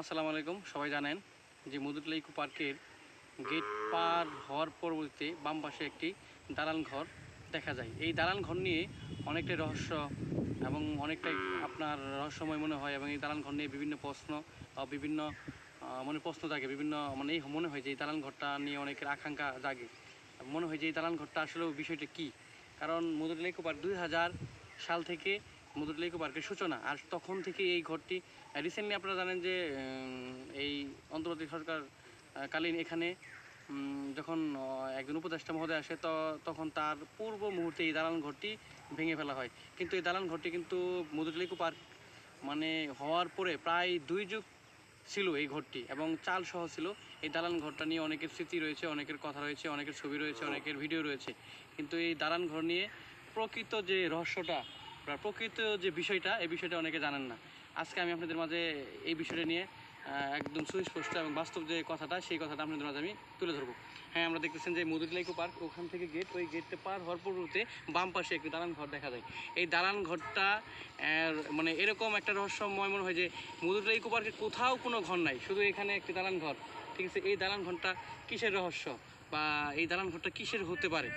আসসালামু আলাইকুম, সবাই জানেন যে মধুতলা ইকো পার্কের গেট পার হওয়ার পরবর্তীতে বাম পাশে একটি দালান ঘর দেখা যায়। এই দালান ঘর নিয়ে অনেকটাই রহস্য এবং অনেকটাই আপনার রহস্যময় মনে হয় এবং এই দালান ঘর নিয়ে বিভিন্ন প্রশ্ন বা বিভিন্ন মনে প্রশ্ন জাগে, বিভিন্ন মানে এই মনে হয় যে এই দালান ঘরটা নিয়ে অনেকের আকাঙ্ক্ষা জাগে। মনে হয় যে এই দালান ঘরটা আসলে বিষয়টা কী? কারণ মধুতলা ইকো পার্ক দুই হাজার সাল থেকে মধুতলা ইকো পার্কের সূচনা। আর তখন থেকে এই ঘরটি রিসেন্টলি আপনারা জানেন যে এই অন্তর্বর্তী সরকার কালীন এখানে যখন একজন উপদেষ্টা মহোদয় আসে, তো তখন তার পূর্ব মুহূর্তে এই দালান ঘরটি ভেঙে ফেলা হয়। কিন্তু এই দালান ঘরটি কিন্তু মধুতলা ইকো পার্ক মানে হওয়ার পরে প্রায় দুই যুগ ছিল এই ঘরটি, এবং চাল সহ ছিল। এই দালান ঘরটা নিয়ে অনেকের স্মৃতি রয়েছে, অনেকের কথা রয়েছে, অনেকের ছবি রয়েছে, অনেকের ভিডিও রয়েছে। কিন্তু এই দালান ঘর নিয়ে প্রকৃত যে রহস্যটা বা প্রকৃত যে বিষয়টা, এই বিষয়টা অনেকে জানেন না। আজকে আমি আপনাদের মাঝে এই বিষয়টা নিয়ে একদম সুস্পষ্ট এবং বাস্তব যে কথাটা, সেই কথাটা আপনাদের মাঝে আমি তুলে ধরবো। হ্যাঁ আমরা দেখতেছেন যে মধুরিলাইকো পার্ক, ওখান থেকে গেট ওই গেটটা পার হওয়ার পূর্বতে বাম পাশে একটি দালান ঘর দেখা যায়। এই দালান ঘরটা মানে এরকম একটা রহস্যময় মনে হয় যে মধুটিলা ইকো পার্কে কোথাও কোনো ঘর নাই, শুধু এখানে একটি দালান ঘর। ঠিক আছে, এই দালান ঘরটা কিসের রহস্য? বা এই দালান ঘরটা কিসের হতে পারে?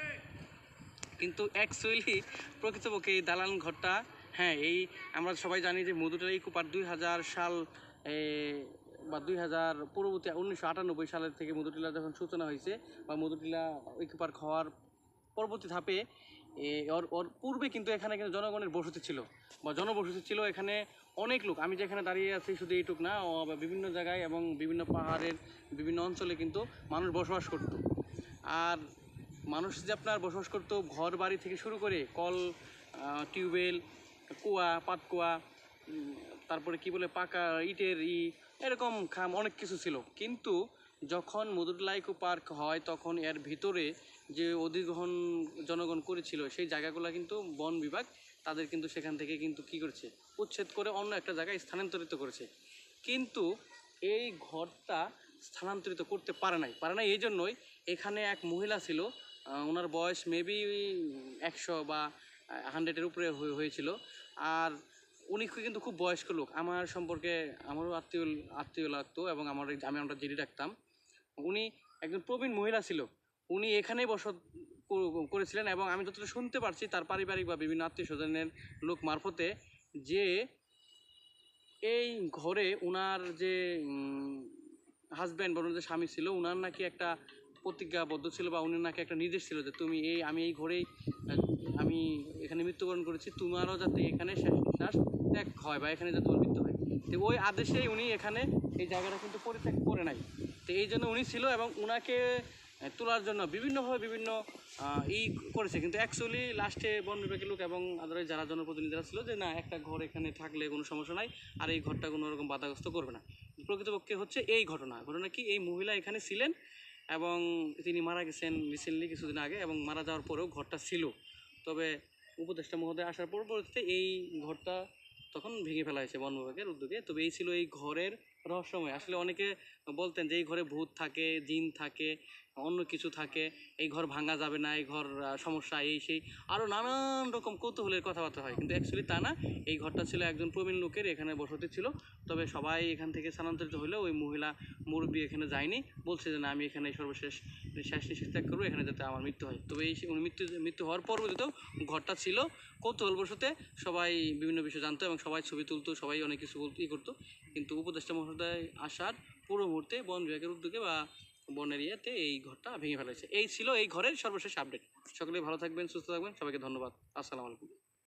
কিন্তু অ্যাকচুয়ালি প্রকৃতপক্ষে এই দালান ঘরটা হ্যাঁ এই আমরা সবাই জানি যে মধুটার ইকো পার্ক দুই হাজার সাল বা দুই হাজার পরবর্তী উনিশশো আটানব্বই সালের থেকে মধুটিলা যখন সূচনা হয়েছে, বা মধুটিলা ইকো পার্ক হওয়ার পরবর্তী ধাপে ওর ওর পূর্বে কিন্তু এখানে কিন্তু জনগণের বসতি ছিল, বা জনবসতি ছিল এখানে অনেক লোক। আমি যেখানে দাঁড়িয়ে আছি শুধু এইটুক না বিভিন্ন জায়গায় এবং বিভিন্ন পাহাড়ের বিভিন্ন অঞ্চলে কিন্তু মানুষ বসবাস করতো। আর মানুষ যে আপনার বসবাস করতো ঘর বাড়ি থেকে শুরু করে কল টিউবওয়েল, কুয়া পাতকুয়া তারপরে কি বলে পাকা ইটের ই, এরকম খাম অনেক কিছু ছিল। কিন্তু যখন মধুরলাইকো পার্ক হয় তখন এর ভিতরে যে অধিগ্রহণ জনগণ করেছিল সেই জায়গাগুলো কিন্তু বন বিভাগ তাদের কিন্তু সেখান থেকে কিন্তু কি করেছে? উচ্ছেদ করে অন্য একটা জায়গায় স্থানান্তরিত করেছে। কিন্তু এই ঘরটা স্থানান্তরিত করতে পারে নাই। পারে নাই এই জন্যই এখানে এক মহিলা ছিল ওনার বয়স মেবি একশো বা হান্ড্রেডের উপরে হয়ে- হয়েছিল। আর উনি কিন্তু খুব বয়স্ক লোক। আমার সম্পর্কে আমারও আত্মীয় আত্মীয় লাগতো এবং আমার আমি আমরা জেডি রাখতাম উনি একজন প্রবীণ মহিলা ছিল। উনি এখানেই বসত করেছিলেন এবং আমি যতটা শুনতে পারছি তার পারিবারিক বা বিভিন্ন আত্মীয় স্বজনের লোক মারফতে যে এই ঘরে উনার যে হাজব্যান্ড বা ওনার যে স্বামী ছিল, উনার নাকি একটা প্রতিজ্ঞাবদ্ধ ছিল বা উনি নাকি একটা নির্দেশ ছিল যে তুমি এই, আমি এই ঘরেই, আমি এখানে মৃত্যুবরণ করেছি, তোমারও যাতে এখানে শেষ নিঃশ্বাস ত্যাগ হয় বা এখানে যাতে মৃত্যু হয়। তো ওই আদেশেই উনি এখানে এই জায়গাটা কিন্তু পরিত্যাগ করে নাই। তো এই জন্য উনি ছিল এবং উনাকে তোলার জন্য বিভিন্নভাবে বিভিন্ন ই করেছে। কিন্তু অ্যাকচুয়ালি লাস্টে বন বিভাগের লোক এবং আদারে যারা জনপ্রতিনিধিরা ছিল যে না, একটা ঘর এখানে থাকলে কোনো সমস্যা নাই আর এই ঘরটা কোনো রকম বাধাগ্রস্ত করবে না। প্রকৃতপক্ষে হচ্ছে এই ঘটনা। ঘটনা কি? এই মহিলা এখানে ছিলেন এবং তিনি মারা গেছেন রিসেন্টলি কিছুদিন আগে এবং মারা যাওয়ার পরেও ঘরটা ছিল। তবে উপদেষ্টা মহোদয় আসার পরবর্তীতে এই ঘরটা তখন ভেঙে ফেলা হয়েছে বন বিভাগের উদ্যোগে। তবে এই ছিল এই ঘরের রহস্যময়। আসলে অনেকে বলতেন যে এই ঘরে ভূত থাকে, জিন থাকে। অন্য কিছু থাকে, এই ঘর ভাঙা যাবে না, এই ঘর সমস্যা, এই সেই আরও নানান রকম কৌতূহলের কথাবার্তা হয়। কিন্তু অ্যাকচুয়ালি তা না, এই ঘরটা ছিল একজন প্রবীণ লোকের, এখানে বসতি ছিল। তবে সবাই এখান থেকে স্থানান্তরিত হলেও ওই মহিলা মুরব্বী এখানে যায়নি। বলছে যে, না, আমি এখানে সর্বশেষ শেষ নিঃশ্বাস ত্যাগ করব, এখানে যাতে আমার মৃত্যু হয়। তবে এই মৃত্যু মৃত্যু হওয়ার পরবর্তীতেও ঘরটা ছিল কৌতূহলবশতে। সবাই বিভিন্ন বিষয় জানতো এবং সবাই ছবি তুলতো, সবাই অনেক কিছু বলতো, ই করতো। কিন্তু উপদেষ্টা মহোদয় আসার পুরো মুহূর্তে বন বিভাগের উদ্যোগে বা বনের ইয়েতে এই ঘরটা ভেঙে ফেলেছে এই ছিল এই ঘরের সর্বশেষ আপডেট সকলে ভালো থাকবেন, সুস্থ থাকবেন। সবাইকে ধন্যবাদ। আসসালামু আলাইকুম।